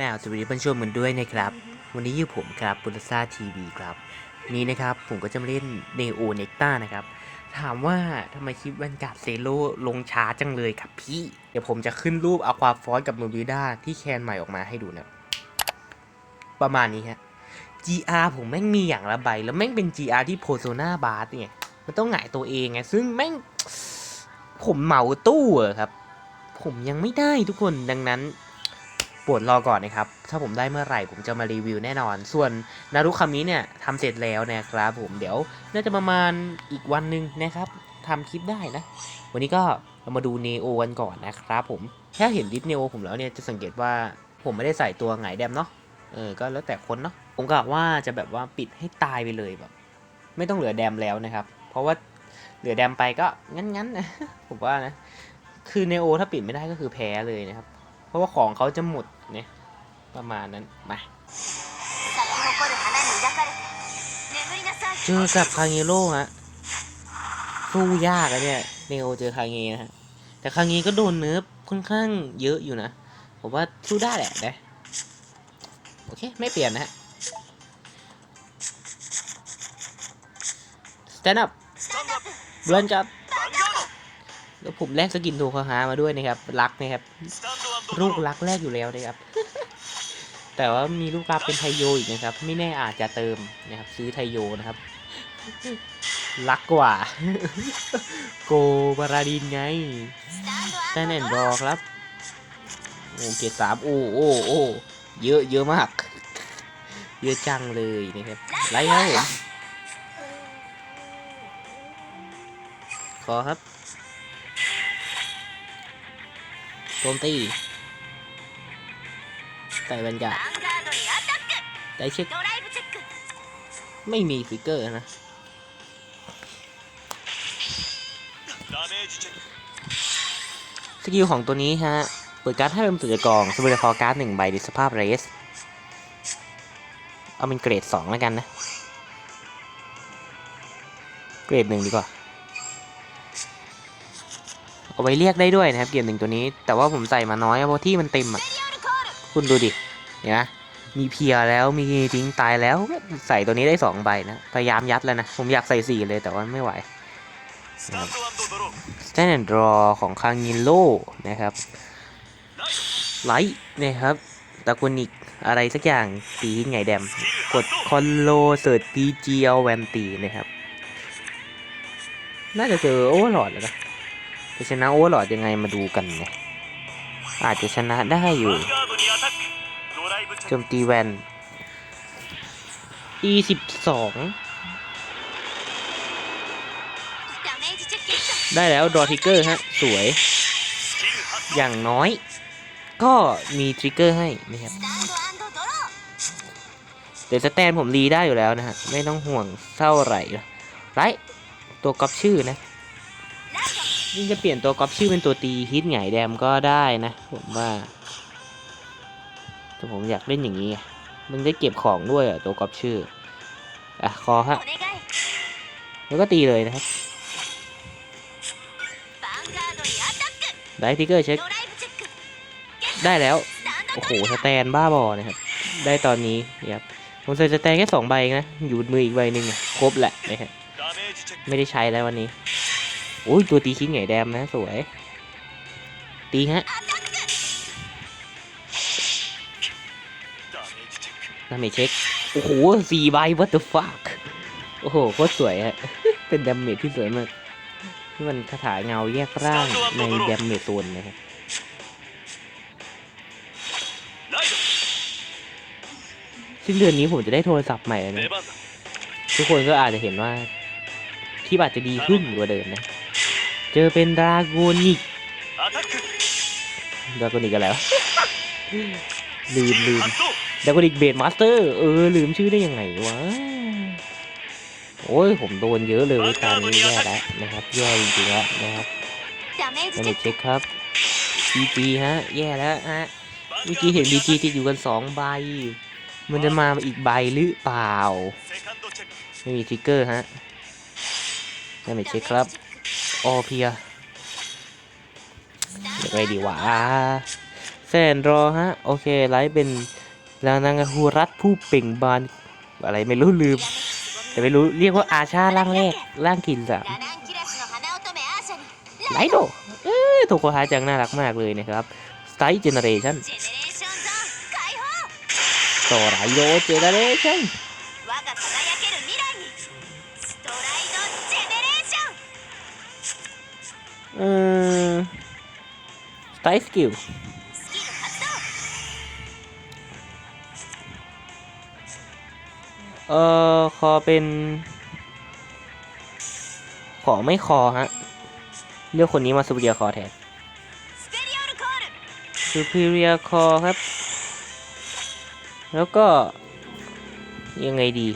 แล้วสวัสดีเพื่อนชมกันด้วยนะครับ วันนี้อยู่ผมครับบุลซ่าทีวีครับนี้นะครับผมก็จะมาเล่นเนโอเนกต้านะครับ ถามว่าทำไมคลิปวันการ์ดเซโลลงช้าจังเลยครับพี่ เดี๋ยวผมจะขึ้นรูปอควาฟอสกับโนบิด้าที่แคนใหม่ออกมาให้ดูนะประมาณนี้ฮะ GR ผมแม่งมีอย่างละใบ แล้วแม่งเป็น GR ที่โพโซนาบาร์เนี่ยมันต้องหงายตัวเองไงซึ่งแม่งผมเหมาตู้อะครับ ผมยังไม่ได้ทุกคนดังนั้น ปวดรอก่อนนะครับ ถ้าผมได้เมื่อไหร่ผมจะมารีวิวแน่นอน ส่วนนารุคามิเนี่ยทำเสร็จแล้วนะครับผมเดี๋ยวน่าจะประมาณอีกวันหนึ่งนะครับทำคลิปได้นะ วันนี้ก็เรามาดูเนโอกันก่อนนะครับผมถ้าเห็นดิสเนโอผมแล้วเนี่ยจะสังเกตว่าผมไม่ได้ใส่ตัวหงแดมเนาะเออก็แล้วแต่คนเนาะผมกะว่าจะแบบว่าปิดให้ตายไปเลยแบบ ไม่ต้องเหลือแดมแล้วนะครับ เพราะว่าเหลือแดมไปก็งั้นๆนะผมว่านะคือเนโอถ้าปิดไม่ได้ก็คือแพ้เลยนะครับ เพราะว่าของเขาจะหมด นี่ยประมาณนั้นมาเจอกับคางีโร่ฮะสู้ยากอะเนี่ยเนโอเจอคางีนะฮะแต่คางีก็โดนเนิร์ฟค่อนข้างเยอะอยู่นะผมว่าสู้ได้แหละนะโอเคไม่เปลี่ยนนะฮะสแตนด์อัพเบิร์นจับแล้วผมแลกสกินถูกคาฮามาด้วยนะครับรักนะครับ ลูกรักแรกอยู่แล้วนะครับ แต่ว่ามีลูกรักเป็นไทโยอีกนะครับ ไม่แน่อาจจะเติมนะครับ ซื้อไทโยนะครับ รักกว่า โกบาราดินไงแต่แน่นรอครับ โอเคสามโอ้โอ้โอ้เยอะเยอะมาก เยอะจังเลยนะครับไล่รับผขอครับโจมตี ใส่แวนการ์ดได้เช็ค ไม่มีฟิกเกอร์นะสกิลของตัวนี้ฮะ เปิดการ์ดให้เป็นตัวกองสมุดคอการ์ดหนึ่งใบในสภาพเรส เอาเป็นเกรดสองแล้วกันนะ เกรดหนึ่งดีกว่า เอาไว้เรียกได้ด้วยนะครับ เกรดหนึ่งตัวนี้ แต่ว่าผมใส่มาน้อยเพราะที่มันเต็มอะ คุณดูดิเนี่ยมีเพียแล้วมีทิ้งตายแล้วใส่ตัวนี้ได้สองใบนะพยายามยัดแล้วนะผมอยากใส่สี่เลยแต่ว่าไม่ไหวสแตนด์ดรอของคางยินโลนะครับไลท์นะครับตะกุนิกอะไรสักอย่างสีไงแดม กดคอนโลเสิร์ตตีเจียวแวนตีนะครับ น่าจะเจอโอเวอร์หลอดแล้วนะจะชนะโอเวอร์หลอดยังไงมาดูกันเนี่ย อาจจะชนะได้อยู่ โจมตีแวน E12 ได้แล้วดอทิกเกอร์ฮะ สวย อย่างน้อย ก็มีทริกเกอร์ให้นะครับเดี๋ยวสแตนผมรีได้อยู่แล้วนะฮะ ไม่ต้องห่วงเศร้าไหร่ไรตัวกอบชื่อนะ ยิ่งจะเปลี่ยนตัวก๊อปชื่อเป็นตัวตีฮิตไงแดมก็ได้นะ ผมว่าแต่ผมอยากเล่นอย่างนี้ มันได้เก็บของด้วยอะตัวก๊อปชื่อ อะ คอฮะ แล้วก็ตีเลยนะครับได้ทิกเกอร์เช็ค ได้แล้ว โอ้โห สแตนบ้าบอนะครับ ได้ตอนนี้ครับผมใส่สแตนแค่สองใบนะ อยู่มืออีกใบหนึ่งครบแหละนะฮะไม่ได้ใช้แล้ววันนี้ โอ้ยตัวตีชิ้นใหญ่แดมนะสวย ตีฮะดาเมจเช็ค โอ้โหสี่ใบ what the fuck โอ้โหโคตรสวยฮะ เป็นดาเมจที่สวยมากที่มันคาถาเงาแยกร่างในดาเมจโซนนรับสิ้นเดือนนี้ผมจะได้โทรศัพท์ใหม่นะทุกคนก็อาจจะเห็นว่าที่บาดจะดีขึ้นกว่าเดิมนะ เจอเป็นดราโกนิกดราโกนิกอะไรวะลืมลืมดราโกนิกเบดมาสเตอร์ เออ ลืมชื่อได้ยังไงวะ โอ้ย ผมโดนเยอะเลยตอนนี้แย่แล้วนะครับ แย่จริงๆแล้วนะครับไม่ได้เช็คครับบีจีฮะ แย่แล้วฮะเมื่อกี้เห็นบีจีติดอยู่กันสองใบ มันจะมาอีกใบหรือเปล่า ไม่มีทิกเกอร์ฮะได้ไม่เช็คครับ โอเพียยังไงดีวะแสนรอฮะ โอเค ไลฟ์เป็นนางนางฮูรัตผู้เป่งบาน อะไรไม่รู้ลืม แต่ไม่รู้เรียกว่าอาชาล่างแรกล่างกินสามไลโดเออถูกคอฮาจังน่ารักมากเลยนะครับสไตล์เจเนเรชั่นต่อไรโยเจเนเรชั่น สไตล์สกิลเอ่อคอเป็น ขอไม่คอฮะ เลือกคนนี้มาสูเปียคอแทนซูเปียคอครับ แล้วก็ยังไงดี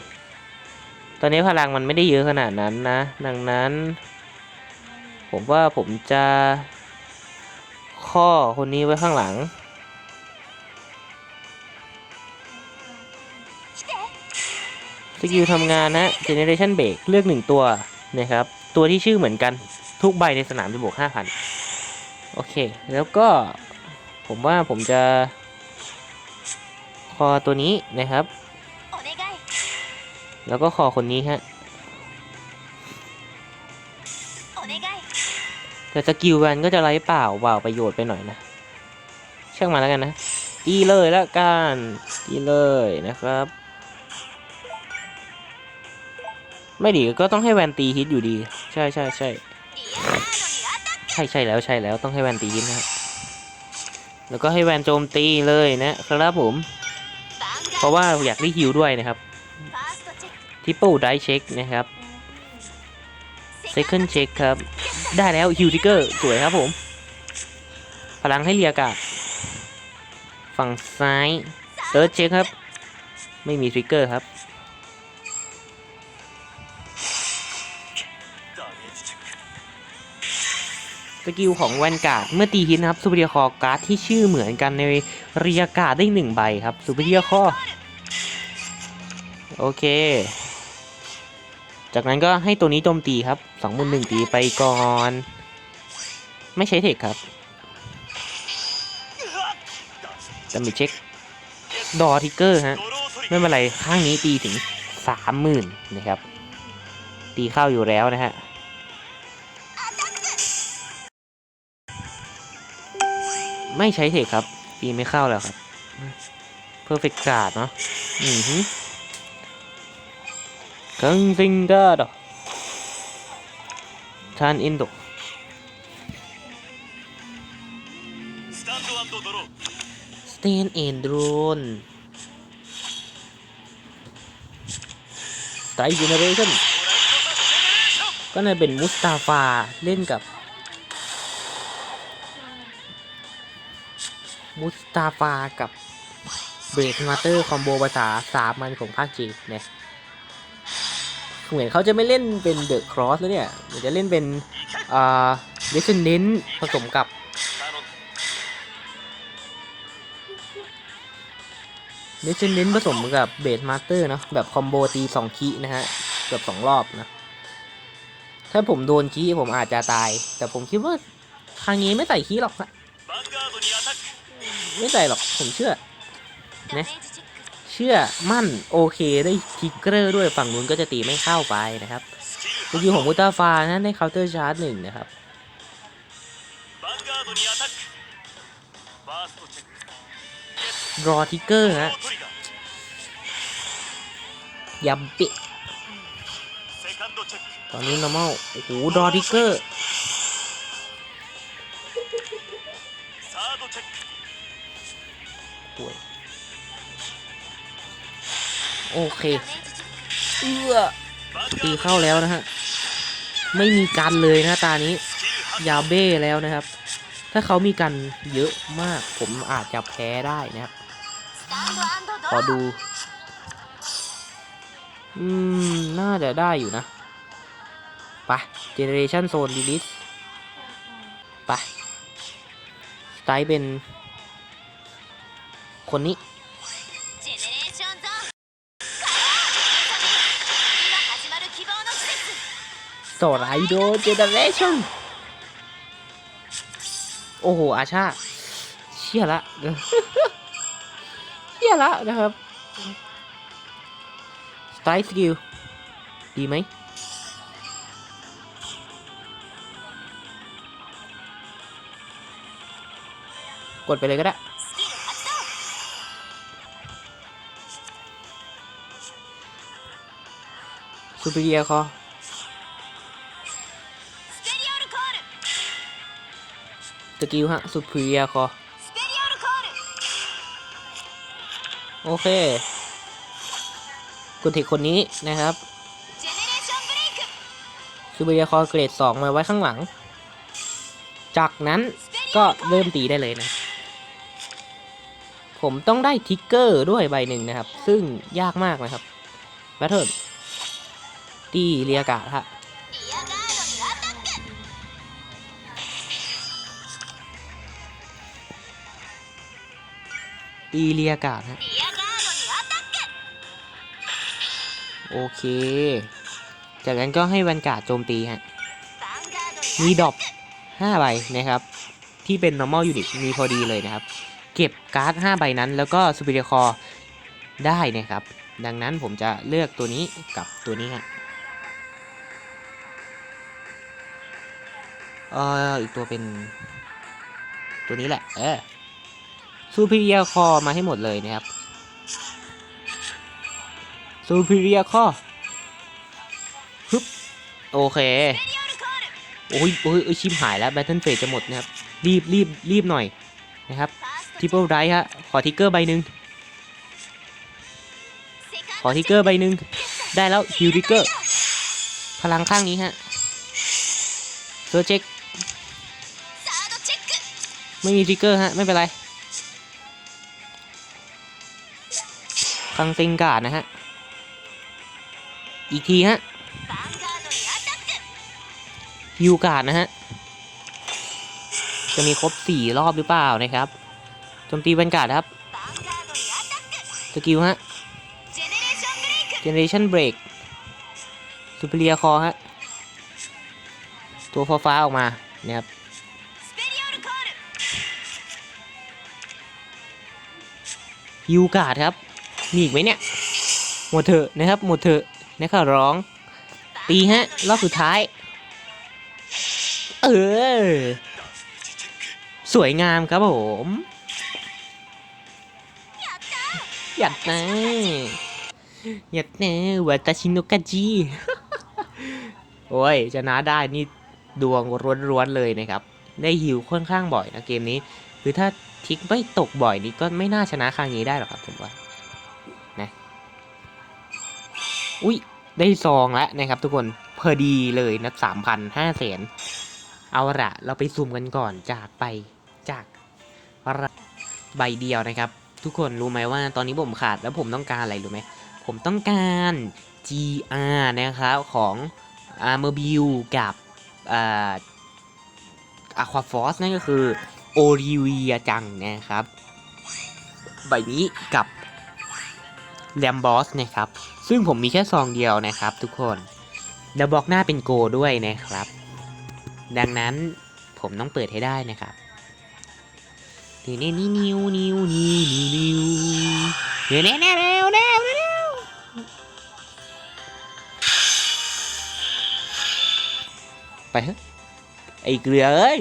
ตอนนี้พลังมันไม่ได้เยอะขนาดนั้นนะ ดังนั้น ผมว่าผมจะข้อคนนี้ไว้ข้างหลัง สกิลทำงานนะ Generation b r e a เลือกหนึ่งตัวนะครับ ตัวที่ชื่อเหมือนกันทุกใบในสนามจะบวก5,000 โอเค แล้วก็ผมว่าผมจะ คอตัวนี้นะครับ แล้วก็คอคนนี้ฮะ แต่สกิลแวนก็จะไร้เปล่าเปล่าประโยชน์ไปหน่อยนะ เชื่อมาแล้วกันนะตีเลยแล้วกันตีเลยนะครับ ไม่ดีก็ต้องให้แวนตีฮิตอยู่ดี ใช่ใช่ใช่ใช่ใช่แล้วใช่แล้วต้องให้แวนตีฮิตนะครับแล้วก็ให้แวนโจมตีเลยนะครับผม เพราะว่าอยากได้ฮิวด้วยนะครับทิปเปิลได้เช็คนะครับเซคันด์เช็คครับ ได้แล้วฮิวทิเกอร์สวยครับผม พลังให้เรียกาศฝั่งซ้ายเติร์ดเช็คครับ ไม่มีทริกเกอร์ครับ สกิลของแวนการ์ดเมื่อตีฮิตนะครับซูเปอร์เียคอการ์ดที่ชื่อเหมือนกันในเรียกาได้หนึ่งใบครับซูเปอร์เียคอโอเค จากนั้นก็ให้ตัวนี้โจมตีครับสองหมื่นหนึ่งตีไปก่อน ไม่ใช้เทคครับจะมีเช็ค ดอทิกเกอร์ฮะ ไม่เป็นไร ข้างนี้ตีถึงสามหมื่นนะครับ ตีเข้าอยู่แล้วนะฮะไม่ใช้เทคครับ ตีไม่เข้าแล้วครับเพอร์เฟกต์การ์ดเนาะอือฮึ 강생가라 잔 인도 스탠 인드론스น일제너레이นก็น่าเป็นมุสตาฟาเล่นกับ มุสตาฟากับเบรดมาเตอร์คอมโบภาษาสามัญของภาคจีนเนี่ย เหมือนเขาจะไม่เล่นเป็นเดอะครอสแล้วเนี่ยเดี๋ยวจะเล่นเป็นอ่าเดซเนนผสมกับเดซเนนผสมกับเบสมาสเตอร์เนาะแบบคอมโบตีสองคีนะฮะเกือบสองรอบนะถ้าผมโดนคีผมอาจจะตาย แต่ผมคิดว่าครั้งนี้ไม่ใส่คีหรอกนะไม่ใส่หรอกผมเชื่อนะ ชื่อมั่นโอเคได้ทิกเกอร์ด้วยฝั่งนู้นก็จะตีไม่เข้าไปนะครับลูกยิงของมูตาฟานะให้เคาน์เตอร์ชาร์จหนึ่งนะครับรอทิกเกอร์ฮะยับปิตอนนี้นอร์มัลโอ้โหรอทิกเกอร์ โอเค เอือตีเข้าแล้วนะฮะ ไม่มีกันเลยนะตานี้ ยาเบ้แล้วนะครับ ถ้าเขามีกันเยอะมาก ผมอาจจะแพ้ได้นะครับ ขอดู อืม น่าจะได้อยู่นะ ไป เจเนเรชันโซนดีลิสไป สไตล์เป็น คนนี้ โซไรโดเจเนเรชั่นโอ้โห อาชา เชี่ยละ เชี่ยละนะครับ สไตล์สกิล ดีไหมกดไปเลยก็ได้ สุปเรียคอ สกิลฮะสุดเพียคอโอเคกุฏิคนนี้นะครับซูเบียคอเกรด 2 มาไว้ข้างหลัง จากนั้นก็เริ่มตีได้เลยนะ ผมต้องได้ทิกเกอร์ด้วยใบหนึ่งนะครับ ซึ่งยากมากนะครับแบทเทิลตีเรียกาฮะ ตีเรียกาดฮะโอเค จากนั้นก็ให้วันกาดโจมตีฮะ มีดอกห้าใบนะครับ ที่เป็น normal unit มีพอดีเลยนะครับ เก็บการ์ดห้าใบนั้น แล้วก็สปิเรีคอได้นะครับ ดังนั้นผมจะเลือกตัวนี้กับตัวนี้ฮะเอออีกตัวเป็นตัวนี้แหละ เออ ซูพิเรียคอมาให้หมดเลยนะครับซูพิเรียคอฮึบโอเคโอ้ยโอ้ยชิมหายแล้วแบตเทิลเฟสจะหมดนะครับ รีบรีบรีบหน่อยนะครับทิปเปิลไรฮะขอทิกเกอร์ใบหนึ่งขอทิกเกอร์ใบหนึ่งได้แล้วฮิวทิกเกอร์พลังข้างนี้ฮะเซอร์เช็คไม่มีทิกเกอร์ฮะ ไม่เป็นไร ซังเซงกาดนะฮะ อีกทีฮะยูกาดนะฮะ จะมีครบสี่รอบหรือเปล่านะครับโจมตีบรรยากาศครับ สกิลฮะ Generation Break ซูเปอร์เรียคอฮะ ตัวฟ้าฟ้าออกมาเนี่ยครับยูกาดครับ มีอีกไหมเนี่ย หมดเถอะนะครับหมดเถอะนะครับร้อง ตีฮะ รอบสุดท้าย เออ สวยงามครับผม อยากนะอยากนะวัตชิโนกาจิโอ้ยชนะได้นี่ดวงร้วนๆเลยนะครับ ได้หิวค่อนข้างบ่อยนะเกมนี้ คือถ้าทิกไม่ตกบ่อยนี่ก็ไม่น่าชนะครั้งนี้ได้หรอกครับผมว่า อุ้ยได้ซองแล้วนะครับทุกคนพอดีเลยนะสามพันห้าแสนเอาละเราไปซูมกันก่อนจากไปจากใบเดียวนะครับ ทุกคนรู้ไหมว่าตอนนี้ผมขาดแล้วผมต้องการอะไรรู้ไหมผมต้องการ GR นะครับของ a r m o r b i l กับอ่า Aqua Force นั่นก็คือ o l i v i a จังนะครับ ใบนี้กับ l a m b o s นะครับ ซึ่งผมมีแค่ซองเดียวนะครับ ทุกคน แล้วบล็อกหน้าเป็นโกด้วยนะครับ ดังนั้นผมต้องเปิดให้ได้นะครับนี่นี่นี่นิวนิวนิวนิวนิวเร็วเร็วเร็วเร็วเร็วเร็วไปเถอะไอ้เกลือเอ้ย